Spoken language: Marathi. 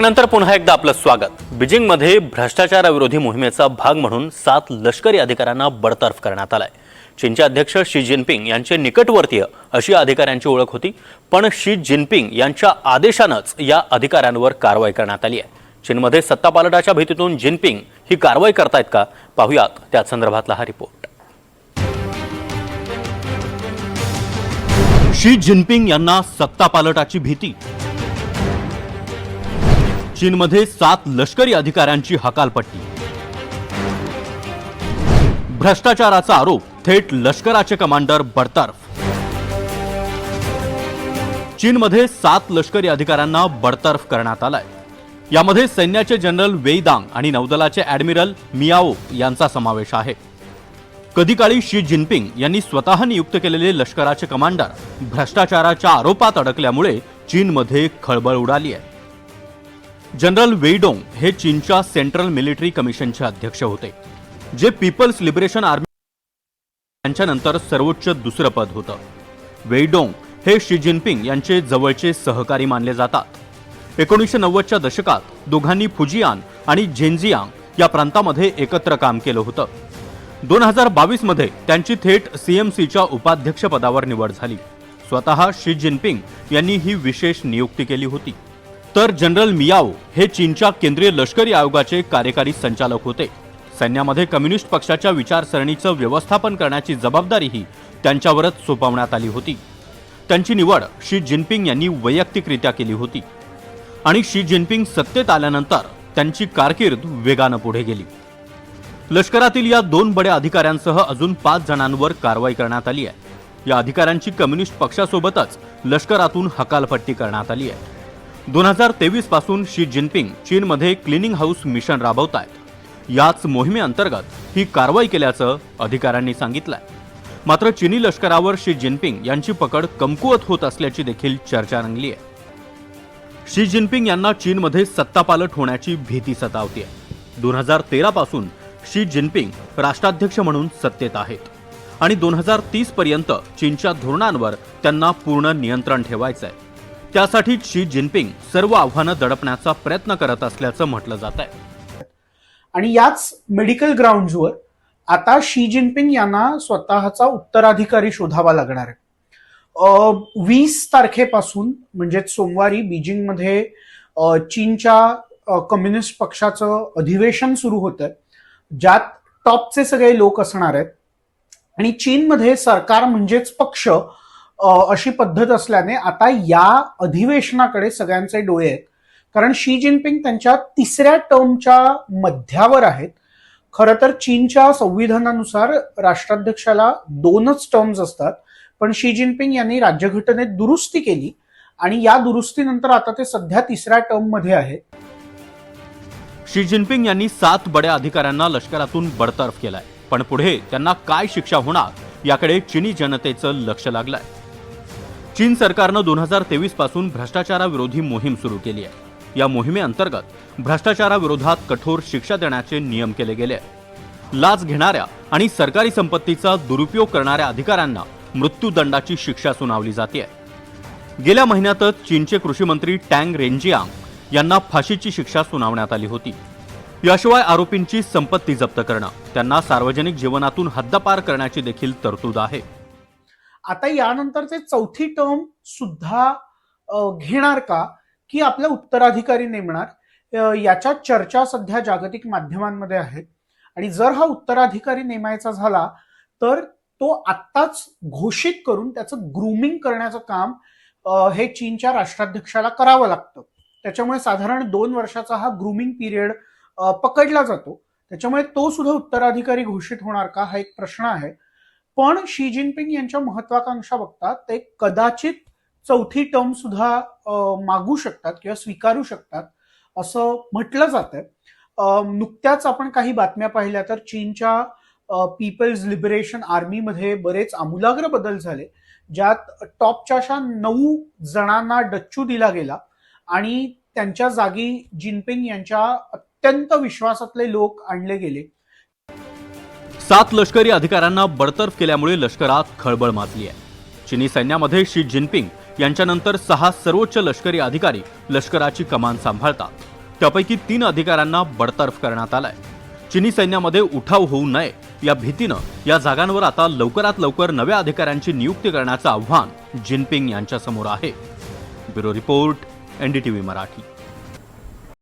नंतर पुन्हा एकदा आपलं स्वागत. बीजिंगमध्ये भ्रष्टाचाराविरोधी मोहिमेचा भाग म्हणून सात लष्करी अधिकाऱ्यांना बडतर्फ करण्यात आलाय. चीनचे अध्यक्ष शी जिनपिंग यांचे निकटवर्तीय अशी अधिकाऱ्यांची ओळख होती पण शी जिनपिंग यांच्या आदेशानंच या अधिकाऱ्यांवर कारवाई करण्यात आली आहे. चीनमध्ये सत्तापालटाच्या भीतीतून जिनपिंग ही कारवाई करतायत का? पाहुयात त्या संदर्भातला हा रिपोर्ट. शी जिनपिंग यांना सत्तापालटाची भीती चीनमध्ये सात लष्करी अधिकाऱ्यांची हकालपट्टी. भ्रष्टाचाराचा आरोप थेट लष्कराचे कमांडर बडतर्फ. चीनमध्ये सात लष्करी अधिकाऱ्यांना बडतर्फ करण्यात आलाय. यामध्ये सैन्याचे जनरल वेईदांग आणि नौदलाचे ॲडमिरल मियाओ यांचा समावेश आहे. कधीकाळी शी जिनपिंग यांनी स्वतः नियुक्त केलेले लष्कराचे कमांडर भ्रष्टाचाराच्या आरोपात अडकल्यामुळे चीनमध्ये खळबळ उडाली आहे. जनरल वेईडोंग हे चीनच्या सेंट्रल मिलिटरी कमिशनचे अध्यक्ष होते जे पीपल्स लिबरेशन आर्मी यांच्यानंतर सर्वोच्च दुसरं पद होतं. वेईडोंग हे शी जिनपिंग यांचे जवळचे सहकारी मानले जातात. एकोणीसशे नव्वदच्या दशकात दोघांनी फुजियान आणि झेंजियांग या प्रांतामध्ये एकत्र काम केलं होतं. दोन हजार बावीसमध्ये त्यांची थेट सीएमसीच्या उपाध्यक्षपदावर निवड झाली. स्वतः शी जिनपिंग यांनी ही विशेष नियुक्ती केली होती. तर जनरल मियाओ हे चीनच्या केंद्रीय लष्करी आयोगाचे कार्यकारी संचालक होते. सैन्यामध्ये कम्युनिस्ट पक्षाच्या विचारसरणीचं व्यवस्थापन करण्याची जबाबदारीही त्यांच्यावरच सोपवण्यात आली होती. त्यांची निवड शी जिनपिंग यांनी वैयक्तिकरित्या केली होती. आणि शी जिनपिंग सत्तेत आल्यानंतर त्यांची कारकीर्द वेगानं पुढे गेली. लष्करातील या दोन बड्या अधिकाऱ्यांसह अजून पाच जणांवर कारवाई करण्यात आली आहे. या अधिकाऱ्यांची कम्युनिस्ट पक्षासोबतच लष्करातून हकालपट्टी करण्यात आली आहे. दोन हजार तेवीसपासून शी जिनपिंग चीनमध्ये क्लिनिंग हाऊस मिशन राबवत आहेत याच मोहिमेअंतर्गत ही कारवाई केल्याचं अधिकाऱ्यांनी सांगितलंय. मात्र चिनी लष्करावर शी जिनपिंग यांची पकड कमकुवत होत असल्याची देखील चर्चा रंगली आहे शी जिनपिंग यांना चीनमध्ये सत्तापालट होण्याची भीती सतावती आहे दोन हजार तेरा पासून शी जिनपिंग राष्ट्राध्यक्ष म्हणून सत्तेत आहेत आणि दोन हजार तीस पर्यंत चीनच्या धोरणांवर त्यांना पूर्ण नियंत्रण ठेवायचं आहे त्यासाठी शी जिनपिंग सर्व आव्हानं दडपण्याचा प्रयत्न करत असल्याचं म्हटलं जात आहे. आणि याच मेडिकल ग्राउंडवर आता शी जिनपिंग यांना स्वतःचा उत्तराधिकारी शोधावा लागणार आहे. वीस तारखेपासून म्हणजेच सोमवारी बीजिंगमध्ये चीनच्या कम्युनिस्ट पक्षाचं अधिवेशन सुरू होतं ज्यात टॉपचे सगळे लोक असणार आहेत. आणि चीनमध्ये सरकार म्हणजेच पक्ष अशी पद्धत असल्याने आता या अधिवेशनाकडे सगळ्यांचे डोळे आहेत. कारण शी जिनपिंग त्यांच्या तिसऱ्या टर्मच्या मध्यावर आहेत. खरं तर चीनच्या संविधानानुसार राष्ट्राध्यक्षाला दोनच टर्म्स असतात. पण शी जिनपिंग यांनी राज्यघटनेत दुरुस्ती केली आणि या दुरुस्तीनंतर आता ते सध्या तिसऱ्या टर्ममध्ये आहेत शी जिनपिंग यांनी सात बड्या अधिकाऱ्यांना लष्करातून बडतर्फ केलाय. पण पुढे त्यांना काय शिक्षा होणार याकडे चिनी जनतेचं लक्ष लागलंय. चीन सरकारनं दोन हजार तेवीसपासून भ्रष्टाचाराविरोधी मोहीम सुरू केली आहे. या मोहिमेअंतर्गत भ्रष्टाचाराविरोधात कठोर शिक्षा देण्याचे नियम केले गेले लाच घेणाऱ्या आणि सरकारी संपत्तीचा दुरुपयोग करणाऱ्या अधिकाऱ्यांना मृत्यूदंडाची शिक्षा सुनावली जाते गेल्या महिन्यातच चीनचे कृषी मंत्री टँग रेंजियांग यांना फाशीची शिक्षा सुनावण्यात आली होती. याशिवाय आरोपींची संपत्ती जप्त करणं त्यांना सार्वजनिक जीवनातून हद्दपार करण्याची देखील तरतूद आहे. आता यानंतरचे चौथी टर्म सुद्धा घेणार का? की आपला उत्तराधिकारी नेमणार. याच्या चर्चा सध्या जागतिक माध्यमांमध्ये आहेत. आणि जर हा उत्तराधिकारी नेमायचा झाला तर तो आत्ताच घोषित करून त्याचं ग्रूमिंग करण्याचं काम हे चीनच्या राष्ट्राध्यक्षाला करावं लागतं. त्याच्यामुळे साधारण दोन वर्षाचा हा ग्रूमिंग पिरियड पकडला जातो. त्याच्यामुळे तो सुद्धा उत्तराधिकारी घोषित होणार का? हा एक प्रश्न आहे. पण शी जिनपिंग यांच्या महत्वाकांक्षा बघतात ते कदाचित चौथी टर्म सुद्धा मागू शकतात किंवा स्वीकारू शकतात असं म्हटलं जात आहे नुकत्याच आपण काही बातम्या पाहिल्या तर चीनच्या पीपल्स लिबरेशन आर्मीमध्ये बरेच आमूलाग्र बदल झाले ज्यात टॉपच्या अशा नऊ जणांना डच्चू दिला गेला आणि त्यांच्या जागी जिनपिंग यांच्या अत्यंत विश्वासातले लोक आणले गेले. सात लष्करी अधिकाऱ्यांना बडतर्फ केल्यामुळे लष्करात खळबळ माजली आहे. चिनी सैन्यामध्ये शी जिनपिंग यांच्यानंतर सहा सर्वोच्च लष्करी अधिकारी लष्कराची कमान सांभाळतात. त्यापैकी तीन अधिकाऱ्यांना बडतर्फ करण्यात आलाय. चिनी सैन्यामध्ये उठाव होऊ नये या भीतीनं या जागांवर आता लवकरात लवकर नव्या अधिकाऱ्यांची नियुक्ती करण्याचं आव्हान जिनपिंग यांच्यासमोर आहे. Bureau report NDTV Marathi.